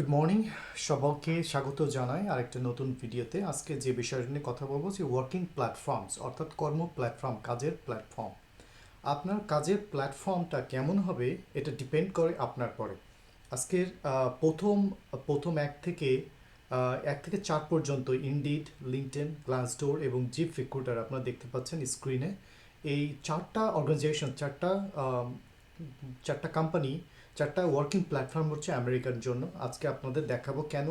Good morning সবাইকে স্বাগত জানাই আরেকটা নতুন ভিডিওতে। আজকে যে বিষয় নিয়ে কথা বলব যে ওয়ার্কিং প্ল্যাটফর্মস অর্থাৎ কর্ম প্ল্যাটফর্ম কাজের প্ল্যাটফর্ম আপনার কাজের প্ল্যাটফর্মটা কেমন হবে এটা ডিপেন্ড করে আপনার পরে। আজকের প্রথম প্রথম এক থেকে এক থেকে চার পর্যন্ত ইন্ডিড লিঙ্কটেন গ্লাসডোর এবং জিপ রিক্রুটার আপনারা দেখতে পাচ্ছেন স্ক্রিনে এই চারটা অর্গানাইজেশন চারটা চারটা কোম্পানি চারটা ওয়ার্কিং প্ল্যাটফর্ম হচ্ছে আমেরিকার জন্য। আজকে আপনাদের দেখাবো কেন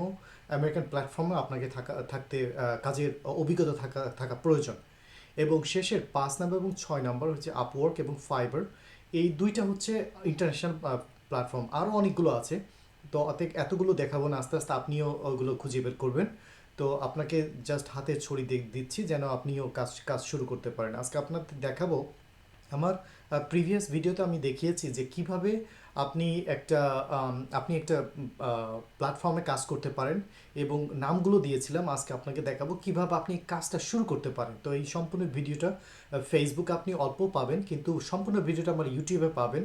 আমেরিকান প্ল্যাটফর্মে আপনাকে থাকা, থাকতে কাজের অভিজ্ঞতা থাকা থাকা প্রয়োজন। এবং শেষের পাঁচ নম্বর এবং ছয় নম্বর হচ্ছে আপওয়ার্ক এবং ফাইবার এই দুইটা হচ্ছে ইন্টারন্যাশনাল প্ল্যাটফর্ম আরও অনেকগুলো আছে। তো অতএব এতগুলো দেখাবো না, আস্তে আস্তে আপনিও ওগুলো খুঁজে বের করবেন। তো আপনাকে জাস্ট হাতে ছড়ি দিচ্ছি যেন আপনিও কাজ কাজ শুরু করতে পারেন। আজকে আপনাদের দেখাবো আমার প্রিভিয়াস ভিডিওতে আমি দেখিয়েছি যে কীভাবে আপনি একটা আপনি একটা প্ল্যাটফর্মে কাজ করতে পারেন এবং নামগুলো দিয়েছিলাম, আজকে আপনাকে দেখাবো কীভাবে আপনি কাজটা শুরু করতে পারেন। তো এই সম্পূর্ণ ভিডিওটা ফেসবুক আপনি অল্প পাবেন, কিন্তু সম্পূর্ণ ভিডিওটা আমার ইউটিউবে পাবেন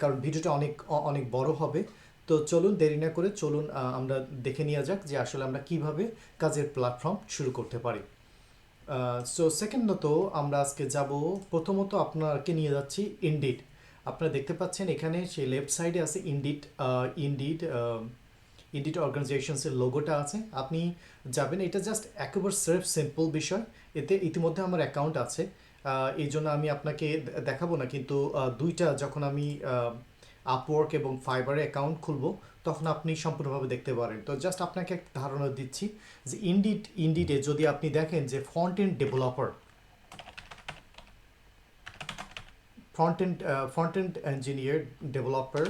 কারণ ভিডিওটা অনেক অনেক বড় হবে। তো চলুন, দেরি না করে চলুন আমরা দেখে নেওয়া যাক যে আসলে আমরা কীভাবে কাজের প্ল্যাটফর্ম শুরু করতে পারি। সো সেকেন্ডত আমরা আজকে যাব, প্রথমত আপনাকে নিয়ে যাচ্ছি ইন্ডিড আপনারা দেখতে পাচ্ছেন এখানে সেই লেফট সাইডে আছে ইন্ডিড ইন্ডিড ইন্ডিট অর্গানাইজেশনসের লোগোটা আছে। আপনি যাবেন, এটা জাস্ট একেবারে সেলফ সিম্পল বিষয়। এতে ইতিমধ্যে আমার অ্যাকাউন্ট আছে। এই জন্য আমি আপনাকে দেখাবো না, কিন্তু দুইটা যখন আমি আপওয়ার্ক এবং ফাইবারে অ্যাকাউন্ট খুলবো তখন আপনি সম্পূর্ণভাবে দেখতে পারেন। তো জাস্ট আপনাকে এক ধারণা দিচ্ছি যে ইন্ডিড ইন্ডিডে যদি আপনি দেখেন যে front end developer front end front end engineer developer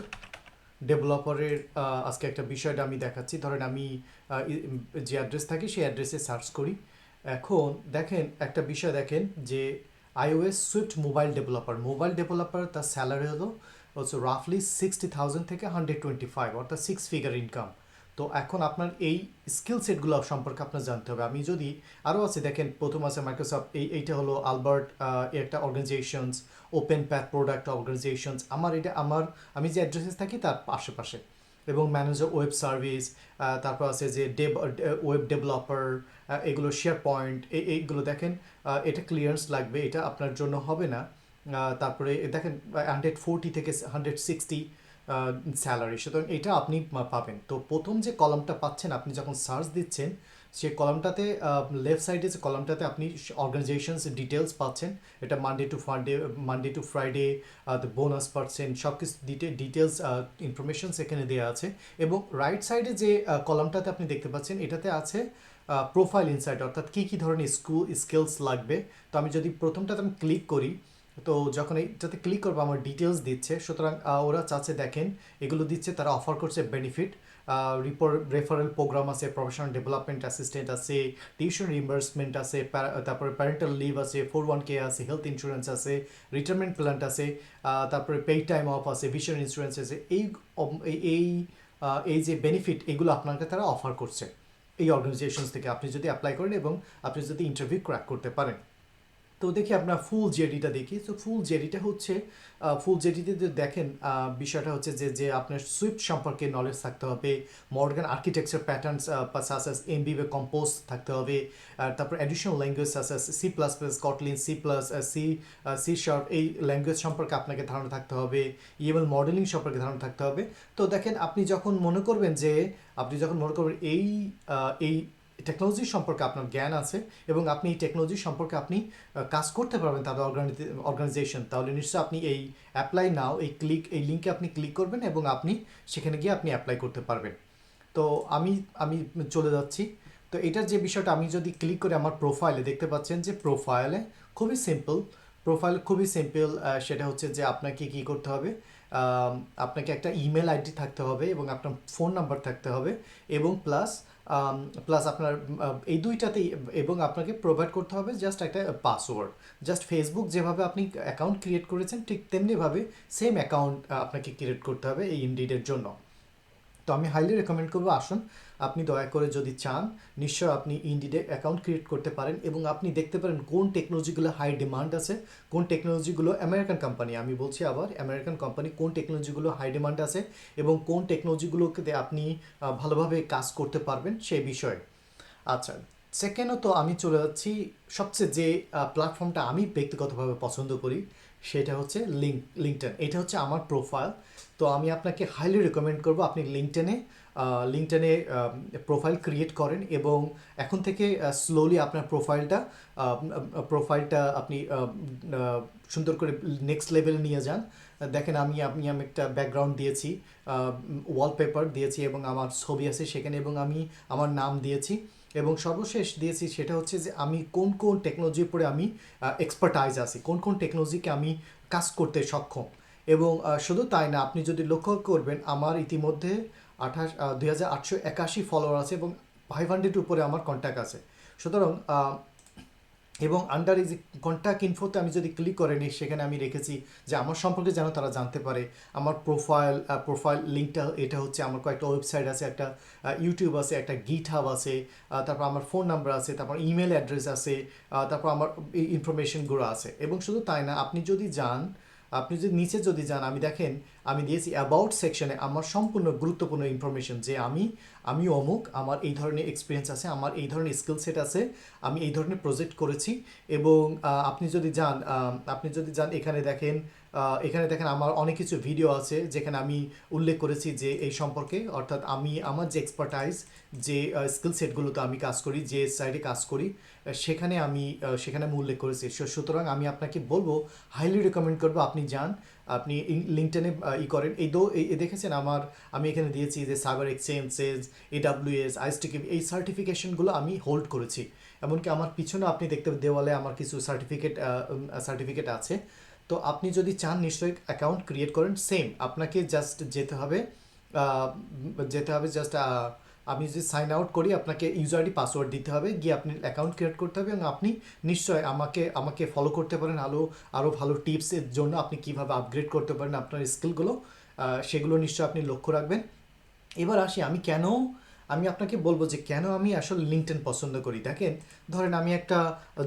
ডেভেলপারের আজকে একটা বিষয়টা আমি দেখাচ্ছি। ধরেন আমি যে অ্যাড্রেস থাকি সেই অ্যাড্রেসে সার্চ করি। এখন দেখেন একটা বিষয় দেখেন যে iOS Swift mobile developer mobile developer তার স্যালারি হলো হচ্ছে রাফলি সিক্সটি থাউজেন্ড থেকে হান্ড্রেড টোয়েন্টি ফাইভ অর্থাৎ সিক্স ফিগার ইনকাম তো এখন আপনার এই স্কিল সেটগুলো সম্পর্কে আপনার জানতে হবে। আমি যদি আরও আছে, দেখেন প্রথম আছে মাইক্রোসফট এই, এইটা হলো আলবার্ট একটা organisations open path product organisations আমার এটা আমার, আমি যে অ্যাড্রেসেস থাকি তার আশেপাশে এবং ম্যানেজার ওয়েব সার্ভিস তারপর আছে যে ডেভ ওয়েব ডেভেলপার এগুলো শেয়ার পয়েন্ট এইগুলো দেখেন এটা ক্লিয়ারেন্স লাগবে, এটা আপনার জন্য হবে না। তারপরে দেখেন হান্ড্রেড ফোরটি থেকে হান্ড্রেড সিক্সটি স্যালারি সুতরাং এটা আপনি পাবেন। তো প্রথম যে কলামটা পাচ্ছেন, আপনি যখন সার্চ দিচ্ছেন, সে কলামটাতে লেফট সাইডে যে কলামটাতে আপনি অর্গানাইজেশনস ডিটেলস পাচ্ছেন, এটা Monday to Friday Monday to Friday bonus পাচ্ছেন সব কিছু ডিটেলস ইনফরমেশনস এখানে দেওয়া আছে। এবং রাইট সাইডে যে কলামটাতে আপনি দেখতে পাচ্ছেন, এটাতে আছে প্রোফাইল ইনসাইট অর্থাৎ কী কী ধরনের স্কুল স্কিলস লাগবে। তো আমি যদি প্রথমটাতে আমি ক্লিক করি তো যখন এইটাতে ক্লিক করব, আমার ডিটেলস দিচ্ছে, সুতরাং ওরা চাচ্ছে দেখেন, এগুলো দিচ্ছে, তারা অফার করছে বেনিফিট রিপোর রেফারেল প্রোগ্রাম আছে প্রফেশনাল ডেভেলপমেন্ট অ্যাসিস্ট্যান্ট আছে টিউশন রিম্বার্সমেন্ট আছে তারপরে প্যারেন্টাল লিভ আছে ফোর ওয়ান কে আছে হেলথ ইন্স্যুরেন্স আছে রিটায়ারমেন্ট প্ল্যান আছে তারপরে পেইড টাইম অফ আছে ভিশন ইন্স্যুরেন্স আছে, এই এই- এই এই যে বেনিফিট এগুলো আপনাকে তারা অফার করছে। এই অর্গানাইজেশনস থেকে আপনি যদি অ্যাপ্লাই করেন এবং আপনি যদি ইন্টারভিউ ক্র্যাক করতে পারেন। তো দেখি আপনার ফুল জেডিটা দেখি। তো ফুল জেডিটা হচ্ছে ফুল জেডিতে যদি দেখেন বিষয়টা হচ্ছে যে যে আপনার সুইফট সম্পর্কে নলেজ থাকতে হবে modern architecture patterns SaaS M B compose থাকতে হবে তারপর additional language sass C plus plus Kotlin C plus C C sharp এই ল্যাঙ্গুয়েজ সম্পর্কে আপনাকে ধারণা থাকতে হবে ইএমএল মডেলিং সম্পর্কে ধারণা থাকতে হবে। তো দেখেন, আপনি যখন মনে করবেন যে, আপনি যখন মনে করবেন এই এই টেকনোলজি সম্পর্কে আপনার জ্ঞান আছে এবং আপনি এই টেকনোলজি সম্পর্কে আপনি কাজ করতে পারবেন তাদের অর্গানাইজেশন তাহলে নিশ্চয়ই আপনি এই অ্যাপ্লাই নাও এই ক্লিক এই লিঙ্কে আপনি ক্লিক করবেন এবং আপনি সেখানে গিয়ে আপনি অ্যাপ্লাই করতে পারবেন। তো আমি আমি চলে যাচ্ছি। তো এটার যে বিষয়টা, আমি যদি ক্লিক করে আমার প্রোফাইলে দেখতে পাচ্ছেন যে প্রোফাইলে খুবই সিম্পল প্রোফাইল খুবই সিম্পল সেটা হচ্ছে যে আপনাকে কি করতে হবে আপনাকে একটা ইমেল আইডি থাকতে হবে এবং আপনার ফোন নাম্বার থাকতে হবে এবং প্লাস প্লাস আপনার এই দুইটাতেই, এবং আপনাকে প্রোভাইড করতে হবে জাস্ট একটা পাসওয়ার্ড জাস্ট ফেসবুক যেভাবে আপনি অ্যাকাউন্ট ক্রিয়েট করেছেন, ঠিক তেমনিভাবে সেম অ্যাকাউন্ট আপনাকে ক্রিয়েট করতে হবে এই ইন্ডিডের জন্য। তো আমি হাইলি রেকমেন্ড করব, আসুন, আপনি দয়া করে যদি চান নিশ্চয় আপনি ইন্ডিডে অ্যাকাউন্ট ক্রিয়েট করতে পারেন এবং আপনি দেখতে পারেন কোন টেকনোলজিগুলো হাই ডিমান্ড আছে, কোন টেকনোলজিগুলো আমেরিকান কোম্পানি আমি বলছি আবার আমেরিকান কোম্পানি কোন টেকনোলজিগুলো হাই ডিমান্ড আছে এবং কোন টেকনোলজিগুলোকে আপনি ভালোভাবে কাজ করতে পারবেন সেই বিষয়ে। আচ্ছা সেকেন্ডত আমি চলে যাচ্ছি, সবচেয়ে যে প্ল্যাটফর্মটা আমি ব্যক্তিগতভাবে পছন্দ করি, সেটা হচ্ছে লিঙ্ক লিঙ্কটেন এটা হচ্ছে আমার প্রোফাইল তো আমি আপনাকে হাইলি রেকমেন্ড করব আপনি লিঙ্কটেনে লিঙ্কটেনে প্রোফাইল ক্রিয়েট করেন এবং এখন থেকে স্লোলি আপনার প্রোফাইলটা প্রোফাইলটা আপনি সুন্দর করে নেক্সট লেভেলে নিয়ে যান। দেখেন আমি আমি আমি একটা ব্যাকগ্রাউন্ড দিয়েছি ওয়ালপেপার দিয়েছি এবং আমার ছবি আছে সেখানে এবং আমি আমার নাম দিয়েছি এবং সর্বশেষ দিয়েছি সেটা হচ্ছে যে আমি কোন কোন টেকনোলজির উপরে আমি এক্সপার্টাইজ আছি, কোন কোন টেকনোলজিকে আমি কাজ করতে সক্ষম। এবং শুধু তাই না, আপনি যদি লক্ষ্য করবেন, আমার ইতিমধ্যে আঠাশ দুই হাজার আটশো একাশি ফলোয়ার আছে এবং ফাইভ হান্ড্রেড উপরে আমার কন্ট্যাক্ট আছে। সুতরাং এবং আন্ডার এই যে কন্ট্যাক্ট ইনফোতে আমি যদি ক্লিক করে নিই, সেখানে আমি রেখেছি যে আমার সম্পর্কে যেন তারা জানতে পারে। আমার প্রোফাইল প্রোফাইল লিঙ্কটা এটা হচ্ছে আমার কয়েকটা ওয়েবসাইট আছে, একটা ইউটিউব আছে, একটা গিট হাব আছে তারপর আমার ফোন নাম্বার আছে, তারপর ইমেল অ্যাড্রেস আছে তারপর আমার ইনফরমেশনগুলো আছে। এবং শুধু তাই না, আপনি যদি যান আপনি যদি নিচে যদি যান, আমি দেখেন, আমি দিয়েছি অ্যাবাউট সেকশনে আমার সম্পূর্ণ গুরুত্বপূর্ণ ইনফরমেশন যে আমি আমি অমুক, আমার এই ধরনের এক্সপিরিয়েন্স আছে, আমার এই ধরনের স্কিল সেট আছে, আমি এই ধরনের প্রজেক্ট করেছি এবং আপনি যদি যান আপনি যদি যান, এখানে দেখেন এখানে দেখেন আমার অনেক কিছু ভিডিও আছে যেখানে আমি উল্লেখ করেছি যে এই সম্পর্কে। অর্থাৎ আমি, আমার যে এক্সপার্টাইজ যে স্কিল সেটগুলোতে আমি কাজ করি, যে সাইডে কাজ করি সেখানে আমি সেখানে আমি উল্লেখ করেছি। সুতরাং আমি আপনাকে বলব হাইলি রেকমেন্ড করব আপনি যান, আপনি লিঙ্কটেনে ই করেন। এই দো, এই দেখেছেন আমার, আমি এখানে দিয়েছি যে সাইবার এক্সচেঞ্জেস এডাব্লিউএস আইএসটিকে এই সার্টিফিকেশনগুলো আমি হোল্ড করেছি। এমনকি আমার পিছনে আপনি দেখতে, দেওয়ালে আমার কিছু সার্টিফিকেট সার্টিফিকেট আছে। তো আপনি যদি চান, নিশ্চয়ই অ্যাকাউন্ট ক্রিয়েট করেন সেম আপনাকে জাস্ট যেতে হবে যেতে হবে জাস্ট আমি যদি সাইন আউট করি, আপনাকে ইউজার আইডি পাসওয়ার্ড দিতে হবে, গিয়ে আপনি অ্যাকাউন্ট ক্রিয়েট করতে হবে এবং আপনি নিশ্চয় আমাকে আমাকে ফলো করতে পারেন আরও আরও ভালো টিপসের জন্য আপনি কীভাবে আপগ্রেড করতে পারেন আপনার স্কিলগুলো সেগুলো নিশ্চয় আপনি লক্ষ্য রাখবেন। এবার আসি, আমি কেন আমি আপনাকে বলব যে কেন আমি আসলে লিঙ্কটেন পছন্দ করি। দেখেন, ধরেন আমি একটা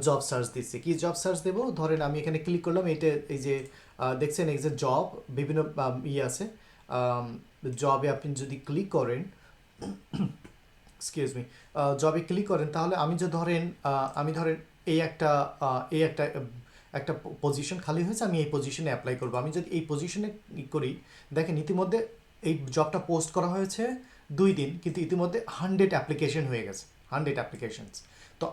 জব সার্চ দিচ্ছি। কি জব সার্চ দেবো? ধরেন আমি এখানে ক্লিক করলাম এটা এই যে দেখছেন এই যে জব বিভিন্ন ইয়ে আছে। জবে আপনি যদি ক্লিক করেন এক্সকিউজ মি জবে ক্লিক করেন, তাহলে আমি যে ধরেন আমি ধরেন এই একটা এই একটা একটা পজিশন খালি হয়েছে, আমি এই পজিশনে অ্যাপ্লাই করব। আমি যদি এই পজিশনে করি, দেখেন ইতিমধ্যে এই জবটা পোস্ট করা হয়েছে। দুই দিন, কিন্তু ইতিমধ্যে হান্ড্রেড অ্যাপ্লিকেশন হয়ে গেছে হান্ড্রেড অ্যাপ্লিকেশনস তো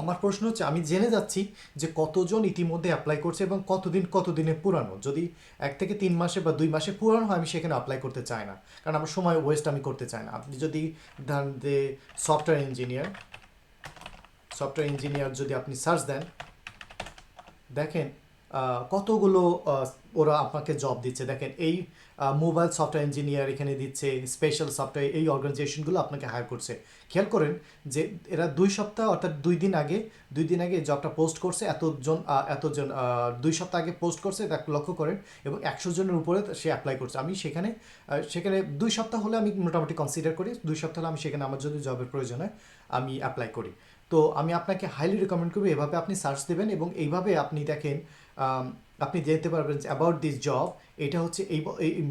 আমার প্রশ্ন হচ্ছে, আমি জেনে যাচ্ছি যে কতজন ইতিমধ্যে অ্যাপ্লাই করছে এবং কতদিন কতদিনে পুরানো? যদি এক থেকে তিন মাসে বা দুই মাসে পুরানো হয়, আমি সেখানে অ্যাপ্লাই করতে চাই না। কারণ আমার সময় ওয়েস্ট আমি করতে চাই না। আপনি যদি ধরেন যে সফটওয়্যার ইঞ্জিনিয়ার সফটওয়্যার ইঞ্জিনিয়ার যদি আপনি সার্চ দেন, দেখেন কতগুলো ওরা আপনাকে জব দিচ্ছে? দেখেন, এই মোবাইল সফটওয়্যার ইঞ্জিনিয়ার এখানে দিচ্ছে স্পেশাল সফটওয়্যার এই অর্গানাইজেশনগুলো আপনাকে হায়ার করছে। খেয়াল করেন যে, এরা দুই সপ্তাহ অর্থাৎ দুই দিন আগে, দুই দিন আগে জবটা পোস্ট করছে, এতজন এতজন দুই সপ্তাহ আগে পোস্ট করছে দেখ লক্ষ্য করেন, এবং একশো জনের উপরে সে অ্যাপ্লাই করছে। আমি সেখানে সেখানে দুই সপ্তাহ হলে আমি মোটামুটি কনসিডার করি, দুই সপ্তাহ হলে আমি সেখানে আমার যদি জবের প্রয়োজন হয়, আমি অ্যাপ্লাই করি। তো আমি আপনাকে হাইলি রেকমেন্ড করব, এভাবে আপনি সার্চ দেবেন, এবং এইভাবে আপনি দেখেন আপনি দেখতে পারবেন অ্যাবাউট দিস জব এটা হচ্ছে এই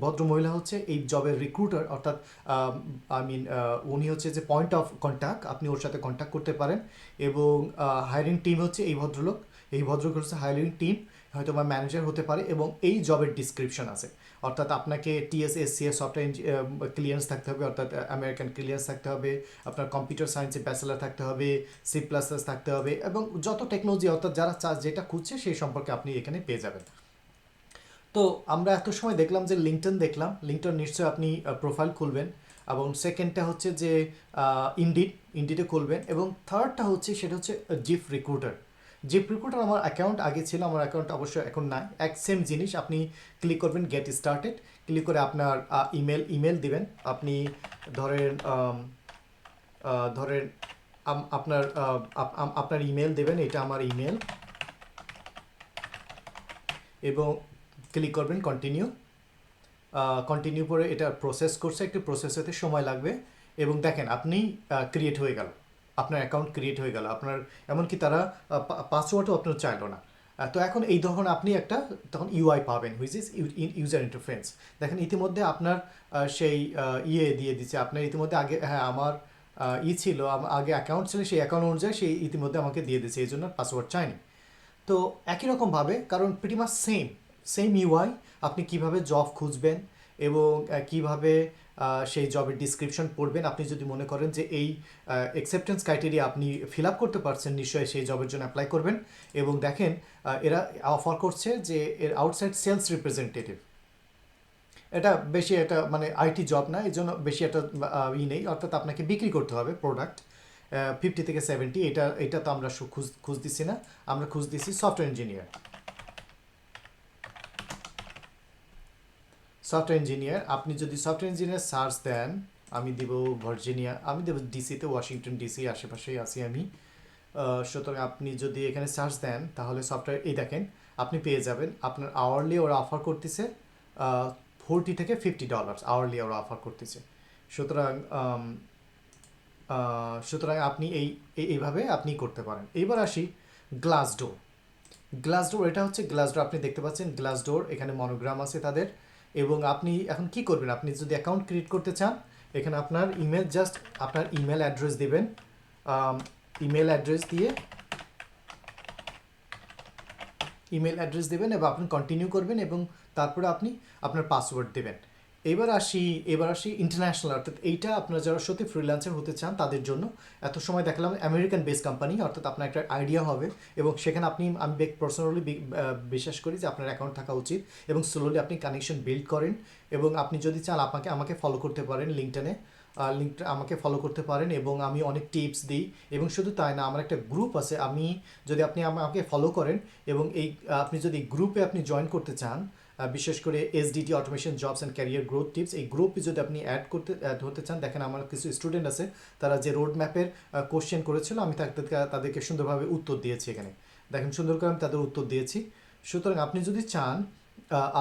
ভদ্র মহিলা হচ্ছে এই জবের রিক্রুটার অর্থাৎ আই মিন উনি হচ্ছে যে পয়েন্ট অফ কন্ট্যাক্ট আপনি ওর সাথে কন্ট্যাক্ট করতে পারেন এবং হায়ারিং টিম হচ্ছে এই ভদ্রলোক এই ভদ্রলোক হচ্ছে হায়ারিং টিম হয়তো বা ম্যানেজার হতে পারে এবং এই জবের ডিসক্রিপশন আছে। অর্থাৎ আপনাকে টিএসএস সিএস সফটওয়্যার ক্লিয়ারেন্স থাকতে হবে, অর্থাৎ আমেরিকান ক্লিয়ারেন্স থাকতে হবে, আপনার কম্পিউটার সায়েন্সে ব্যাচেলার থাকতে হবে সি প্লাস থাকতে হবে এবং যত টেকনোলজি অর্থাৎ যারা চা- যেটা খুঁজছে সেই সম্পর্কে আপনি এখানে পেয়ে যাবেন। তো আমরা এত সময় দেখলাম যে লিঙ্কটন দেখলাম লিঙ্কটন নিশ্চয়ই আপনি প্রোফাইল খুলবেন এবং সেকেন্ডটা হচ্ছে যে ইন্ডিড ইন্ডিডে খুলবেন এবং থার্ডটা হচ্ছে, সেটা হচ্ছে জিপ রিক্রুটার জিপ রিক্রুটার আমার অ্যাকাউন্ট আগে ছিল, আমার অ্যাকাউন্ট অবশ্য এখন নাই। এক সেম জিনিস, আপনি ক্লিক করবেন গেট স্টার্টেড ক্লিক করে আপনার ইমেল ইমেল দিবেন। আপনি ধরেন ধরেন আপনার আপনার ইমেল দেবেন, এটা আমার ইমেল এবং ক্লিক করবেন কন্টিনিউ কন্টিনিউ করে এটা প্রসেস করছে, একটু প্রসেস হতে সময় লাগবে। এবং দেখেন, আপনি ক্রিয়েট হয়ে গেল। আপনার অ্যাকাউন্ট ক্রিয়েট হয়ে গেল। আপনার, এমনকি তারা পাসওয়ার্ডও আপনার চাইলো না। তো এখন এই ধরনের আপনি একটা তখন ইউআই পাবেন হুইচ ইজ ইউজার ইন্টারফেন্স দেখেন ইতিমধ্যে আপনার সেই ইয়ে দিয়ে দিচ্ছে আপনার ইতিমধ্যে আগে হ্যাঁ আমার ই ছিল আগে অ্যাকাউন্ট ছিল, সেই অ্যাকাউন্ট অনুযায়ী সেই ইতিমধ্যে আমাকে দিয়ে দিচ্ছে এই জন্য পাসওয়ার্ড চাইনি। তো একই রকমভাবে কারণ প্রিটিমাস সেম সেম ইউআই আপনি কীভাবে জব খুঁজবেন এবং কীভাবে সেই জবের ডিসক্রিপশন পড়বেন। আপনি যদি মনে করেন যে এই অ্যাকসেপ্টেন্স ক্রাইটেরিয়া আপনি ফিল আপ করতে পারছেন, নিশ্চয়ই সেই জবের জন্য অ্যাপ্লাই করবেন। এবং দেখেন এরা অফার করছে যে এর আউটসাইড সেলস রিপ্রেজেন্টেটিভ এটা বেশি এটা মানে আইটি জব না, এই জন্য বেশি একটা ই নেই। অর্থাৎ আপনাকে বিক্রি করতে হবে প্রোডাক্ট ফিফটি থেকে সেভেন্টি এটা এটা তো আমরা খুঁজ খুঁজ দিচ্ছি না। আমরা খুঁজ দিচ্ছি সফটওয়্যার ইঞ্জিনিয়ার সফটওয়্যার ইঞ্জিনিয়ার আপনি যদি সফটওয়্যার ইঞ্জিনিয়ার সার্চ দেন, আমি দিব ভার্জিনিয়া আমি দেব ডিসিতে ওয়াশিংটন ডিসি আশেপাশেই আছি আমি। সুতরাং আপনি যদি এখানে সার্চ দেন, তাহলে সফটওয়্যার এই দেখেন, আপনি পেয়ে যাবেন, আপনার আওয়ারলি ওরা অফার করতেছে ফোরটি থেকে ফিফটি ডলার আওয়ারলি ওরা অফার করতেছে। সুতরাং সুতরাং আপনি এই, এই- এইভাবে আপনি করতে পারেন। এবার আসি গ্লাস ডোর গ্লাস ডোর এটা হচ্ছে গ্লাস ডোর আপনি দেখতে পাচ্ছেন গ্লাস ডোর এখানে মনোগ্রাম আছে তাদের। এবং আপনি এখন কি করবেন? আপনি যদি অ্যাকাউন্ট ক্রিয়েট করতে চান, এখানে আপনার ইমেল জাস্ট আপনার ইমেল অ্যাড্রেস দেবেন। ইমেল অ্যাড্রেস দিয়ে ইমেল অ্যাড্রেস দেবেন এবং আপনি কন্টিনিউ করবেন এবং তারপরে আপনি আপনার পাসওয়ার্ড দেবেন। এবার আসি এবার আসি ইন্টারন্যাশনাল অর্থাৎ এইটা আপনারা যারা সত্যি ফ্রিল্যান্সার হতে চান তাদের জন্য। এত সময় দেখলাম আমেরিকান বেস কোম্পানি অর্থাৎ আপনার একটা আইডিয়া হবে এবং সেখানে আপনি, আমি পার্সোনালি বিশ্বাস করি যে আপনার অ্যাকাউন্ট থাকা উচিত এবং স্লোলি আপনি কানেকশন বিল্ড করেন এবং আপনি যদি চান আপনাকে, আমাকে ফলো করতে পারেন লিঙ্কটনে লিঙ্কটা আমাকে ফলো করতে পারেন এবং আমি অনেক টিপস দিই এবং শুধু তাই না, আমার একটা গ্রুপ আছে, আমি যদি আপনি আমাকে ফলো করেন এবং এই, আপনি যদি গ্রুপে আপনি জয়েন করতে চান বিশেষ করে SDT automation jobs and career growth tips এই গ্রুপে যদি আপনি অ্যাড করতে হতে চান, দেখেন আমার কিছু স্টুডেন্ট আছে, তারা যে রোড ম্যাপের কোশ্চেন করেছিল, আমি তাদেরকে তাদেরকে সুন্দরভাবে উত্তর দিয়েছি এখানে। দেখেন সুন্দর করে আমি তাদের উত্তর দিয়েছি। সুতরাং আপনি যদি চান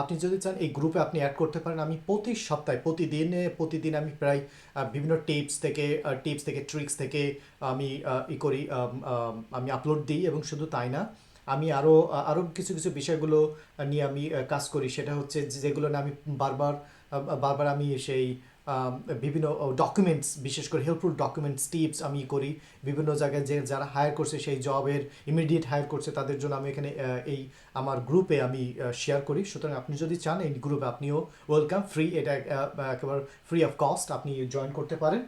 আপনি যদি চান এই গ্রুপে আপনি অ্যাড করতে পারেন, আমি প্রতি সপ্তাহে, প্রতিদিনে, প্রতিদিন আমি প্রায় বিভিন্ন টিপস থেকে টিপস থেকে ট্রিক্স থেকে আমি ই করি, আমি আপলোড দিই এবং শুধু তাই না আমি আরও আরও কিছু কিছু বিষয়গুলো নিয়ে আমি কাজ করি। সেটা হচ্ছে যেগুলো না আমি বারবার বারবার আমি সেই বিভিন্ন ডকুমেন্টস বিশেষ করে হেল্পফুল ডকুমেন্টস টিপস আমি করি। বিভিন্ন জায়গায় যে, যারা হায়ার করছে, সেই জবের ইমিডিয়েট হায়ার করছে, তাদের জন্য আমি এখানে এই আমার গ্রুপে আমি শেয়ার করি। সুতরাং আপনি যদি চান, এই গ্রুপে আপনিও ওয়েলকাম ফ্রি এটা একেবারে ফ্রি অফ কস্ট আপনি জয়েন করতে পারেন।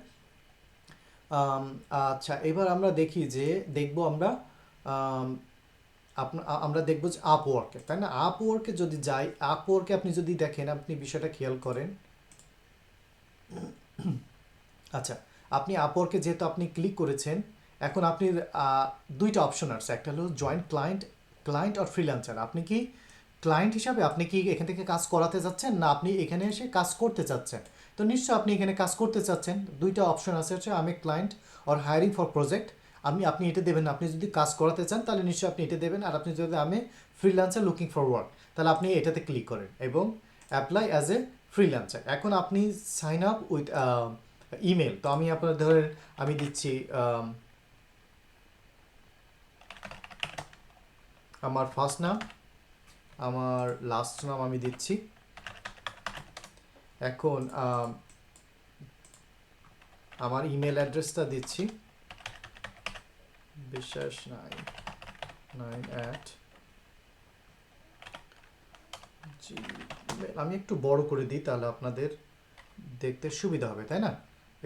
আচ্ছা এবার আমরা দেখি যে, দেখব আমরা আমরা দেখব যে আপ ওয়ার্কে তাই না? আপ ওয়ার্কে যদি যাই আপ ওয়ার্কে আপনি যদি দেখেন, আপনি বিষয়টা খেয়াল করেন। আচ্ছা আপনি আপওয়ার্কে যেহেতু আপনি ক্লিক করেছেন, এখন আপনি দুইটা অপশন আছে। একটা হলো জয়েন্ট ক্লায়েন্ট ক্লায়েন্ট আর ফ্রিল্যান্সার আপনি কি ক্লায়েন্ট হিসাবে আপনি কি এখান থেকে কাজ করাতে চাচ্ছেন না আপনি এখানে এসে কাজ করতে চাচ্ছেন তো নিশ্চয় আপনি এখানে কাজ করতে চাচ্ছেন। দুইটা অপশন আছে হচ্ছে, আমি client or hiring for project আমি, আপনি এটা দেবেন আপনি যদি কাজ করাতে চান, তাহলে নিশ্চয়ই আপনি এটা দেবেন। আর আপনি যদি, আমি ফ্রিল্যান্সার লুকিং ফর ওয়ার্ক তাহলে আপনি এটাতে ক্লিক করেন এবং অ্যাপ্লাই অ্যাজ এ ফ্রিল্যান্সার এখন আপনি সাইন আপ উইথ ইমেল তো আমি আপনার ধরেন, আমি দিচ্ছি আমার ফার্স্ট নাম, আমার লাস্ট নাম আমি দিচ্ছি। এখন আমার ইমেল অ্যাড্রেসটা দিচ্ছি। বিশ্বাস নাইন নাইন অ্যাট আমি একটু বড় করে দিই, তাহলে আপনাদের দেখতে সুবিধা হবে, তাই না?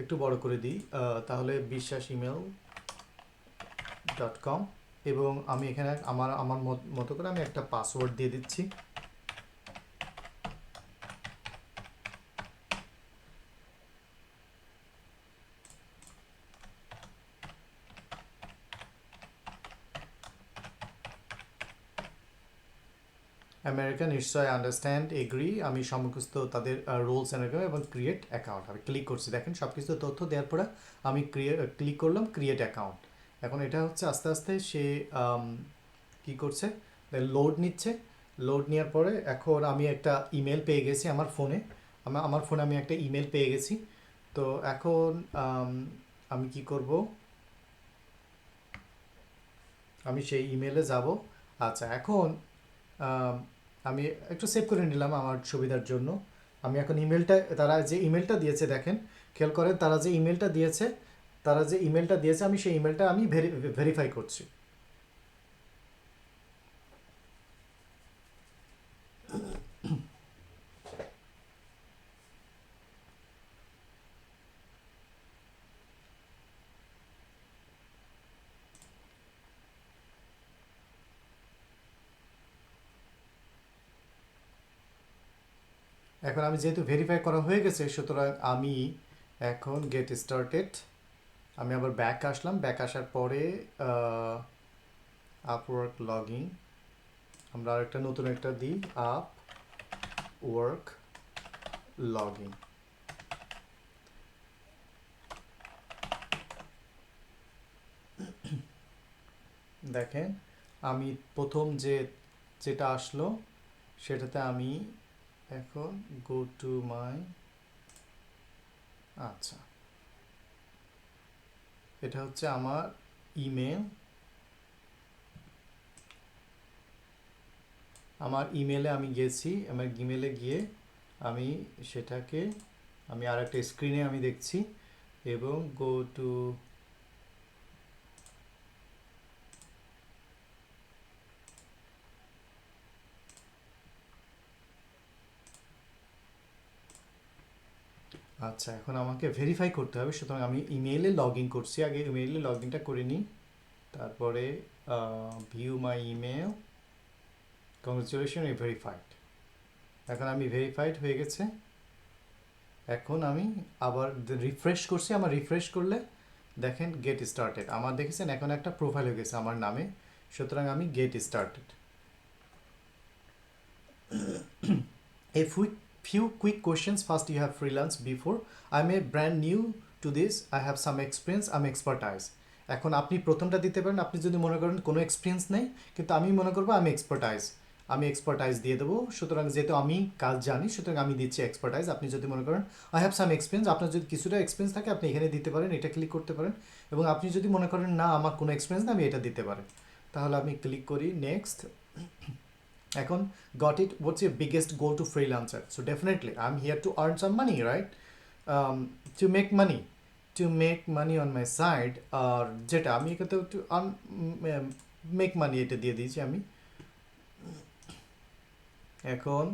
একটু বড় করে দিই তাহলে বিশ্বাস ইমেল ডট কম এবং আমি এখানে আমার আমার মতো করে আমি একটা পাসওয়ার্ড দিয়ে দিচ্ছি। আমেরিকান নিশ্চয় আন্ডারস্ট্যান্ড এগ্রি আমি সমস্ত তাদের রোলস অ্যান্ড এবং ক্রিয়েট অ্যাকাউন্ট আমি ক্লিক করছি। দেখেন সব কিছু তথ্য দেওয়ার পরে আমি ক্রিয়ে ক্লিক করলাম ক্রিয়েট অ্যাকাউন্ট এখন এটা হচ্ছে আস্তে আস্তে সে কি করছে? লোড নিচ্ছে। লোড নেওয়ার পরে এখন আমি একটা ইমেল পেয়ে গেছি আমার ফোনে আমার আমার ফোনে আমি একটা ইমেল পেয়ে গেছি। তো এখন, আমি কি করব? আমি সেই ইমেলে যাব। আচ্ছা এখন আম, একটু সেভ করে নিলাম আমার সুবিধার জন্য। আমি এখন ইমেলটা তারা যে ইমেলটা দিয়েছে দেখেন খেয়াল করেন তারা যে ইমেলটা দিয়েছে তারা যে ইমেলটা দিয়েছে আমি সেই ইমেলটা আমি ভেরিফাই করছি। এখন আমি যেহেতু ভেরিফাই করা হয়ে গেছে, সুতরাং আমি এখন গেট স্টার্টেড আমি আবার ব্যাক আসলাম। ব্যাক আসার পরে আপওয়ার্ক লগইন আমরা আরেকটা নতুন একটা দিই আপ ওয়ার্ক লগইন দেখেন, আমি প্রথম যে, যেটা আসলো, সেটাতে আমি এখন গো টু মাই আচ্ছা। এটা হচ্ছে আমার ইমেল আমার ইমেলে আমি গেছি, আমার ইমেলে গিয়ে আমি সেটাকে, আমি আর একটা স্ক্রিনে আমি দেখছি এবং গো টু আচ্ছা এখন আমাকে ভেরিফাই করতে হবে। সুতরাং আমি ইমেইলে লগ ইন করছি। আগে ইমেইলে লগ ইনটা করে নিই। তারপরে view my email congratulation you verified এখন আমি ভেরিফাইড হয়ে গেছে। এখন আমি আবার রিফ্রেশ করছি। আমার রিফ্রেশ করলে দেখেন গেট স্টার্টেড আমার দেখেছেন এখন একটা প্রোফাইল হয়ে গেছে আমার নামে। সুতরাং আমি get started a few, few quick questions. First, you have freelance before. I'm a brand new to this. I have some experience. I'm expertise. এখন আপনি প্রথমটা দিতে পারেন। আপনি যদি মনে করেন কোনো এক্সপিরিয়েন্স নেই, কিন্তু আমি মনে করব আমি এক্সপার্টাইজ আমি এক্সপার্টাইজ দিয়ে দেবো। সুতরাং যেহেতু আমি কাজ জানি, সুতরাং আমি দিচ্ছি এক্সপার্টাইজ আপনি যদি মনে করেন আই হ্যাভ সাম এক্সপিরিয়েন্স আপনার যদি কিছুটা এক্সপিরিয়েন্স থাকে, আপনি এখানে দিতে পারেন, এটা ক্লিক করতে পারেন। এবং আপনি যদি মনে করেন, না, আমার কোনো এক্সপিরিয়েন্স না আমি এটা দিতে পারেন। তাহলে আমি ক্লিক করি নেক্সট এখন got it what's your biggest goal to freelancer so definitely i'm here to earn some money right um, to make money to make money on my side আর যেটা আমি এখানে to earn make money এটা দিয়ে দিয়েছি আমি এখন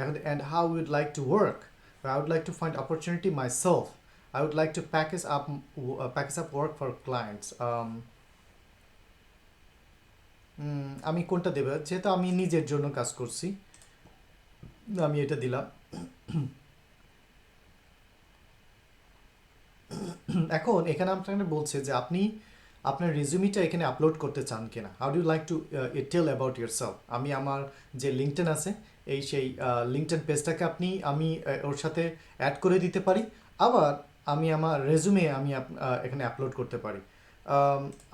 এখন and how would like to work I would like to find opportunity myself I would like to package up uh, package up work for clients um, আমি কোনটা দেব? যেহেতু আমি নিজের জন্য কাজ করছি, আমি এটা দিলাম। এখন এখানে আপনাকে বলছে যে আপনি আপনার রেজুমিটা এখানে আপলোড করতে চান কিনা। How do like to tell about yourself আমি আমার যে লিঙ্কটেন আছে, এই সেই লিঙ্কটেন পেজটাকে আপনি, আমি ওর সাথে অ্যাড করে দিতে পারি। আবার আমি আমার রেজুমে আমি এখানে আপলোড করতে পারি।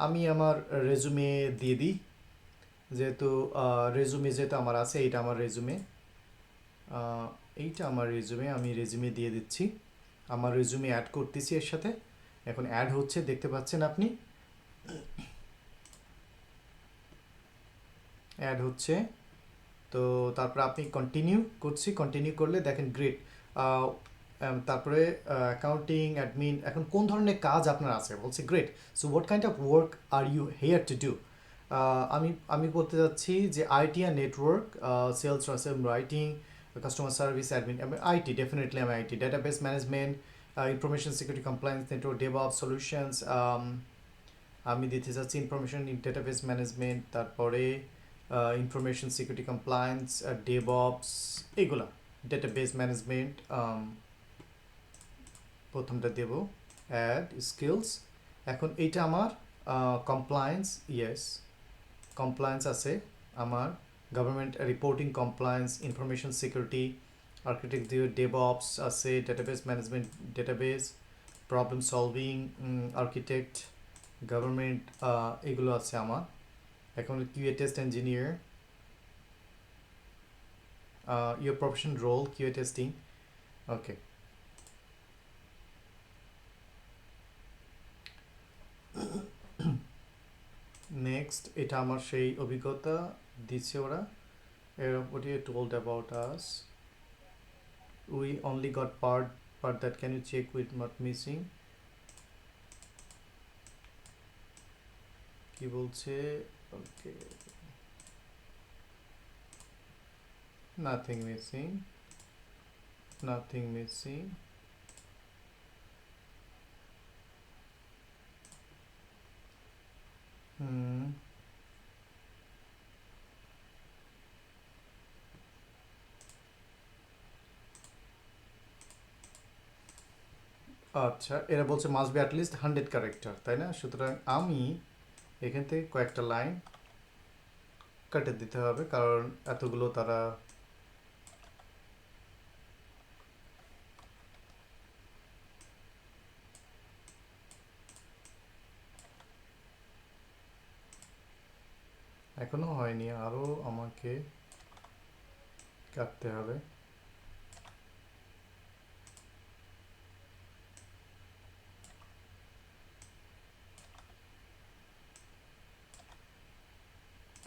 আমি আমার রেজুমে দিয়ে দিই। যেহেতু রেজুমে যেহেতু আমার আছে, এইটা আমার রেজুমে এইটা আমার রেজুমে আমি রেজুমে দিয়ে দিচ্ছি। আমার রেজুমে অ্যাড করতেছি এর সাথে। এখন অ্যাড হচ্ছে, দেখতে পাচ্ছেন আপনি? অ্যাড হচ্ছে। তো তারপর আপনি কন্টিনিউ করছি কন্টিনিউ করলে দেখেন গ্রেট তারপরে অ্যাকাউন্টিং অ্যাডমিন এখন কোন ধরনের কাজ আপনার আছে? বলছে great so what kind of work are you here to do আমি আমি বলতে চাচ্ছি যে IT R network sales writing customer service admin IT definitely আমি IT database management information security compliance network DevOp solutions আমি দিতে চাচ্ছি ইনফরমেশন ডেটাবেস ম্যানেজমেন্ট তারপরে ইনফরমেশন সিকিউরিটি কমপ্লায়েন্স ডেভঅপস এগুলা ডেটাবেস ম্যানেজমেন্ট প্রথমটা দেব অ্যাড স্কিলস এখন এইটা আমার কমপ্লায়েন্স ইয়েস কমপ্লায়েন্স আছে, আমার government reporting compliance information security architect দিয়ে ডেভঅপস আছে database management database problem solving architect government এগুলো আছে আমার। এখন QA test engineer your profession role QA testing okay next এটা আমার সেই অভিজ্ঞতা দিচ্ছে ওরা। এরপর told about us we only got part part that can you check with not missing কি বলছে? Okay nothing missing nothing missing hmm আচ্ছা এরা বলছে must be at least hundred character তাই না? সুতরাং আমি এখান থেকে কয়েকটা লাইন কাটে দিতে হবে, কারণ এতগুলো তারা এখনও হয়নি, আরও আমাকে কাটতে হবে।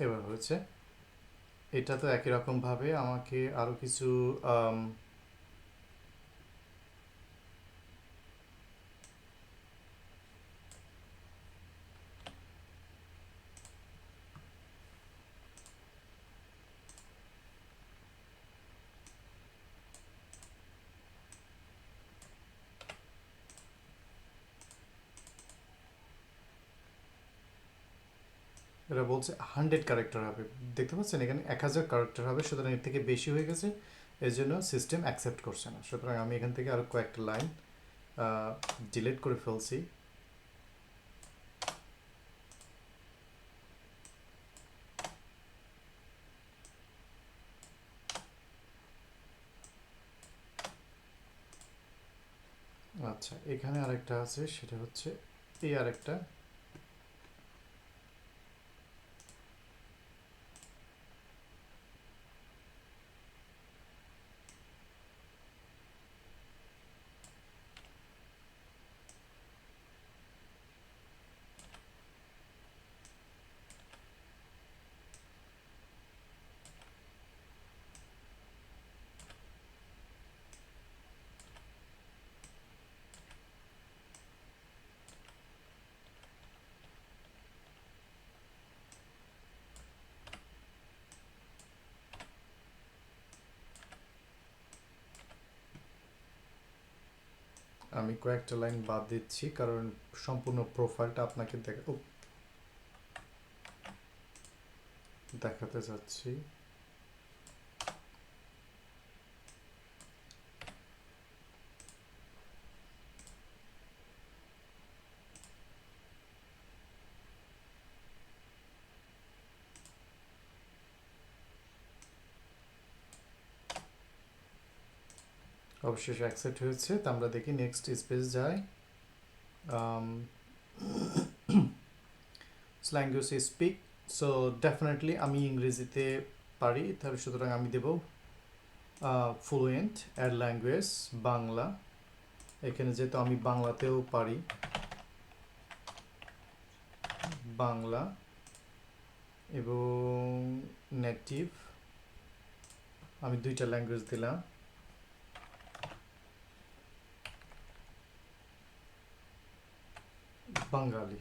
এবার হয়েছে। এটা তো একই রকম ভাবে আমাকে আরও কিছু এরা বলছে হান্ড্রেড ক্যারেক্টার হবে। দেখতে পাচ্ছেন, এখানে এক হাজার ক্যারেক্টার হবে, সুতরাং এর থেকে বেশি হয়ে গেছে। এর জন্য সিস্টেম অ্যাকসেপ্ট করছে না। সুতরাং আমি এখান থেকে আরও কয়েকটা লাইন ডিলিট করে ফেলছি। আচ্ছা এখানে আরেকটা আছে, সেটা হচ্ছে এই আরেকটা। আমি কয়েকটা লাইন বাদ দিচ্ছি কারণ সম্পূর্ণ প্রোফাইলটা আপনাকে দেখা দেখাতে চাচ্ছি। অবশেষে অ্যাকসেপ্ট হয়েছে, তো আমরা দেখি নেক্সট স্পেস যাই। ল্যাঙ্গুয়েজ স্পিক সো ডেফিনেটলি আমি ইংরেজিতে পারি, তাহলে সুতরাং আমি দেব ফ্লুয়েন্ট অ্যাড ল্যাঙ্গুয়েজ বাংলা। এখানে যেহেতু আমি বাংলাতেও পারি। বাংলা এবং নেটিভ আমি দুইটা ল্যাঙ্গুয়েজ দিলাম। বাঙালি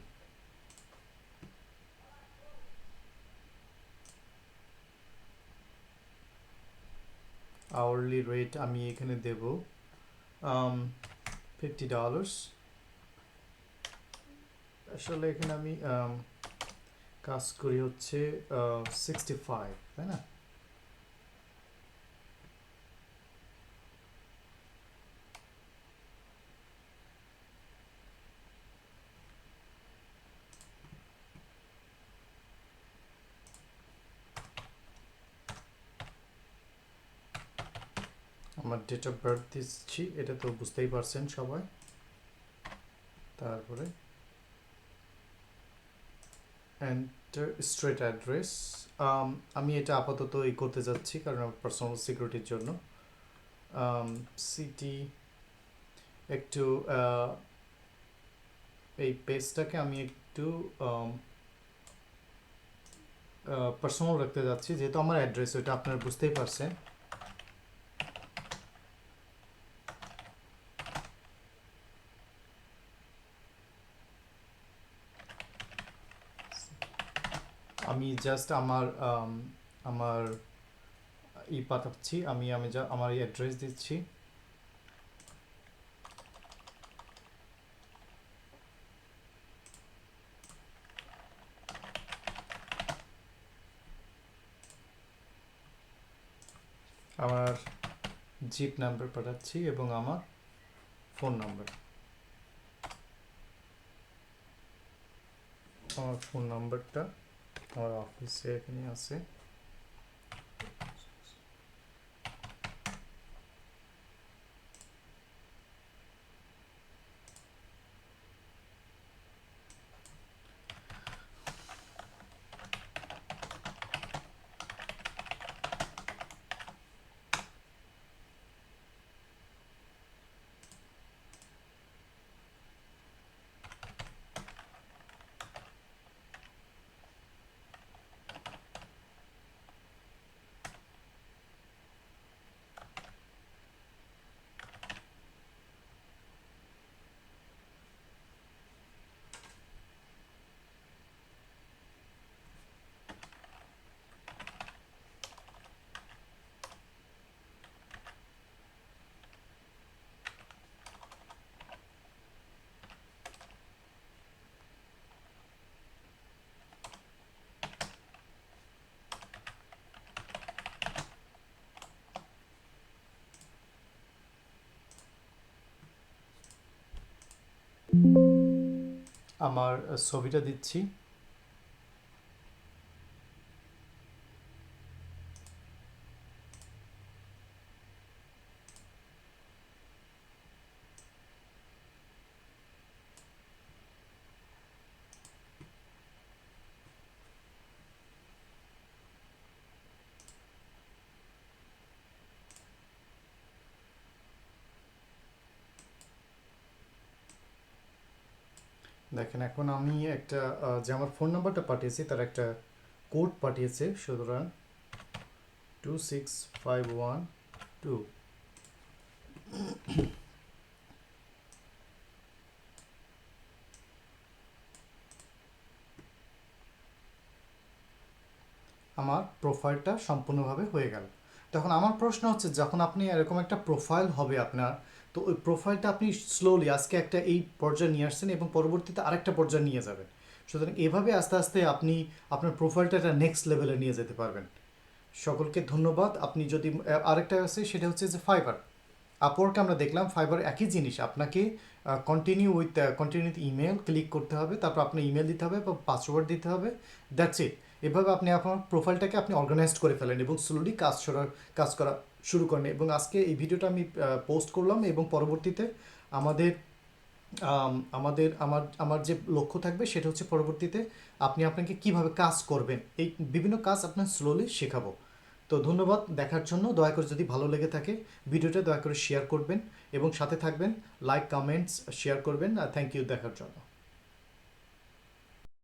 আওয়ারলি রেট আমি এখানে দেব ফিফটি ডলার্স আসলে এখানে আমি um, কাজ করি হচ্ছে সিক্সটি ফাইভ তাই না আমার ডেট অফ বার্থ দিচ্ছি, এটা তো বুঝতেই পারছেন সবাই। তারপরে এন্টার স্ট্রেট অ্যাড্রেস আমি এটা আপাতত এই করতে যাচ্ছি কারণ আমার পার্সোনাল সিকিউরিটির জন্য। সিটি একটু এই পেজটাকে আমি একটু পার্সোনাল রাখতে যাচ্ছি, যেহেতু আমার অ্যাড্রেস ওইটা আপনারা বুঝতেই পারছেন। আমি জাস্ট আমার আমার ই পাঠাচ্ছি, আমি আমি যা, আমার এই অ্যাড্রেস দিচ্ছি। আমার জিপ নাম্বার পাঠাচ্ছি এবং আমার ফোন নাম্বার আমার ফোন নাম্বারটা আমার অফিসে এখানে আছে আমার ছবিটা দিচ্ছি। দেখেন, এখন আমি একটা যে আমার ফোন নাম্বারটা পাঠিয়েছি, তার একটা কোড পাঠিয়েছে, সুতরাং two six five one two আমার প্রোফাইলটা সম্পূর্ণভাবে হয়ে গেল। তখন আমার প্রশ্ন হচ্ছে, যখন আপনি এরকম একটা প্রোফাইল হবে আপনার তো ওই প্রোফাইলটা আপনি স্লোলি আজকে একটা এই পর্যায়ে নিয়ে আসছেন এবং পরবর্তীতে আরেকটা পর্যায়ে নিয়ে যাবেন। সুতরাং এভাবে আস্তে আস্তে আপনি আপনার প্রোফাইলটা একটা নেক্সট লেভেলে নিয়ে যেতে পারবেন। সকলকে ধন্যবাদ। আপনি যদি আরেকটা আছে, সেটা হচ্ছে যে ফাইবার আপওয়ার্কে আমরা দেখলাম ফাইবার একই জিনিস। আপনাকে continue with continue email click করতে হবে, তারপর আপনার ইমেল দিতে হবে বা পাসওয়ার্ড দিতে হবে। দ্যাটস ইট এভাবে আপনি আপনার প্রোফাইলটাকে আপনি অর্গানাইজড করে ফেলেন এবং স্লোলি কাজ করার কাজ করা শুরু করেন। এবং আজকে এই ভিডিওটা আমি পোস্ট করলাম এবং পরবর্তীতে আমাদের আমাদের, আমার আমার যে লক্ষ্য থাকবে সেটা হচ্ছে পরবর্তীতে আপনি আপনাকে কীভাবে কাজ করবেন। এই বিভিন্ন কাজ আপনার স্লোলি শেখাবো। তো ধন্যবাদ দেখার জন্য। দয়া করে যদি ভালো লেগে থাকে ভিডিওটা, দয়া করে শেয়ার করবেন এবং সাথে থাকবেন লাইক কমেন্টস শেয়ার করবেন। থ্যাংক ইউ দেখার জন্য।